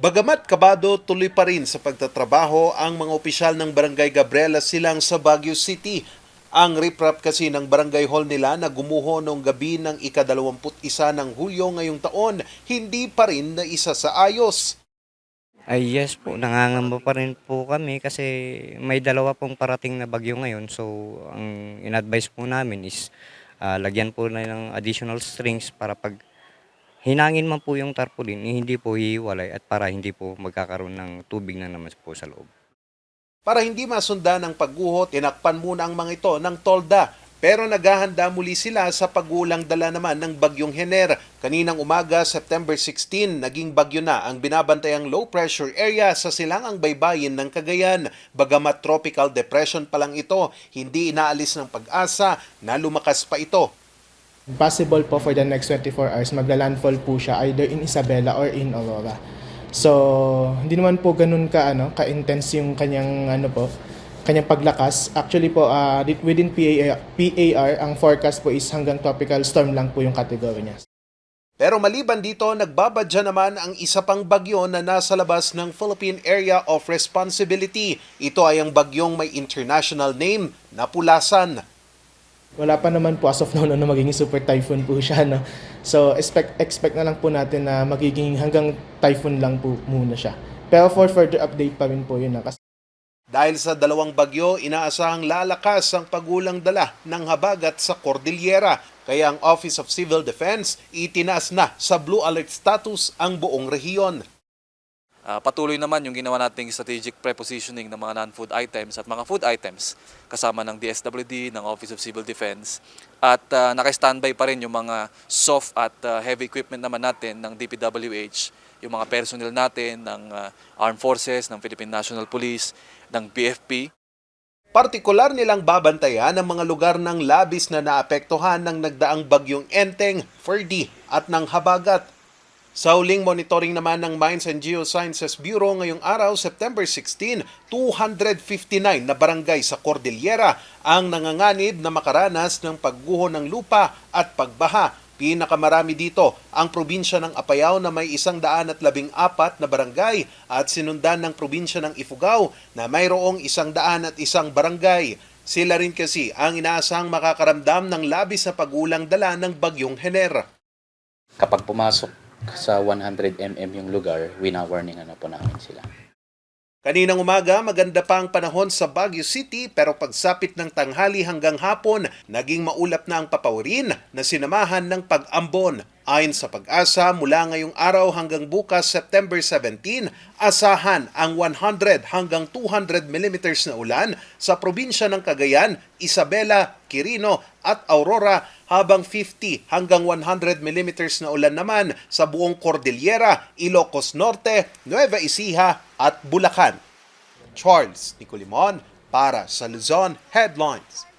Bagamat kabado, tuloy pa rin sa pagtatrabaho ang mga opisyal ng Barangay Gabriela Silang sa Baguio City. Ang riprap kasi ng barangay hall nila na gumuho noong gabi ng ika-21 ng Hulyo ngayong taon, hindi pa rin na isa sa ayos. Ay yes po, nangangamba pa rin po kami kasi may dalawa pong parating na bagyo ngayon. So ang in-advise po namin is ah, lagyan po na ng additional strings para pag hinangin man po yung tarpaulin, eh, hindi po hihiwalay at para hindi po magkakaroon ng tubig na naman po sa loob. Para hindi masundan ang pagguho, tinakpan muna ang mga ito ng tolda. Pero naghahanda muli sila sa pagulang dala naman ng bagyong Hener. Kaninang umaga, September 16, naging bagyo na ang binabantayang low pressure area sa silangang baybayin ng Cagayan. Bagamat tropical depression pa lang ito, hindi inaalis ng pag-asa na lumakas pa ito. Possible po for the next 24 hours, magla-landfall po siya either in Isabela or in Aurora. So, hindi naman po ganun ka ano, ka-intense yung kanyang ano po, kanyang paglakas. Actually po di- within PAR, PAR ang forecast po is hanggang tropical storm lang po yung category niya. Pero maliban dito, nagbabadya naman ang isa pang bagyo na nasa labas ng Philippine Area of Responsibility. Ito ay ang bagyong may international name na Pulasan. Wala pa naman po as of now no, na magiging super typhoon po siya. No? So, expect, expect na lang po natin na magiging hanggang typhoon lang po muna siya. Pero for further update pa rin po yun. Na, Dahil sa dalawang bagyo, inaasahang lalakas ang pagulang dala ng habagat sa Cordillera. Kaya ang Office of Civil Defense itinaas na sa blue alert status ang buong rehiyon. Ah, patuloy naman yung ginawa nating strategic prepositioning ng mga non-food items at mga food items kasama ng DSWD, ng Office of Civil Defense. At uh, naka-standby pa rin yung mga soft at ah, heavy equipment naman natin ng DPWH, yung mga personnel natin ng ah, Armed Forces, ng Philippine National Police, ng BFP. Partikular nilang babantayan ang mga lugar ng labis na naapektuhan ng nagdaang bagyong Enteng, Ferdy at ng Habagat. Sa huling monitoring naman ng Mines and Geosciences Bureau ngayong araw, September 16, 259 na barangay sa Cordillera ang nanganganib na makaranas ng pagguho ng lupa at pagbaha. Pinakamarami dito ang probinsya ng Apayao na may isang daan at labing apat na barangay at sinundan ng probinsya ng Ifugao na mayroong isang daan at isang barangay. Sila rin kasi ang inaasahang makakaramdam ng labis na pagulang dala ng bagyong Hener. kapag pumasok sa 100 mm yung lugar, wina-warningan na po namin sila. Kaninang umaga, maganda pa ang panahon sa Baguio City pero pagsapit ng tanghali hanggang hapon, naging maulap na ang papawirin na sinamahan ng pag-ambon. Ayon sa pag-asa, mula ngayong araw hanggang bukas September 17, asahan ang 100 hanggang 200 millimeters na ulan sa probinsya ng Cagayan, Isabela, Quirino at Aurora habang 50 hanggang 100 millimeters na ulan naman sa buong Cordillera, Ilocos Norte, Nueva Ecija at Bulacan. Charles Nicolimon para sa Luzon Headlines.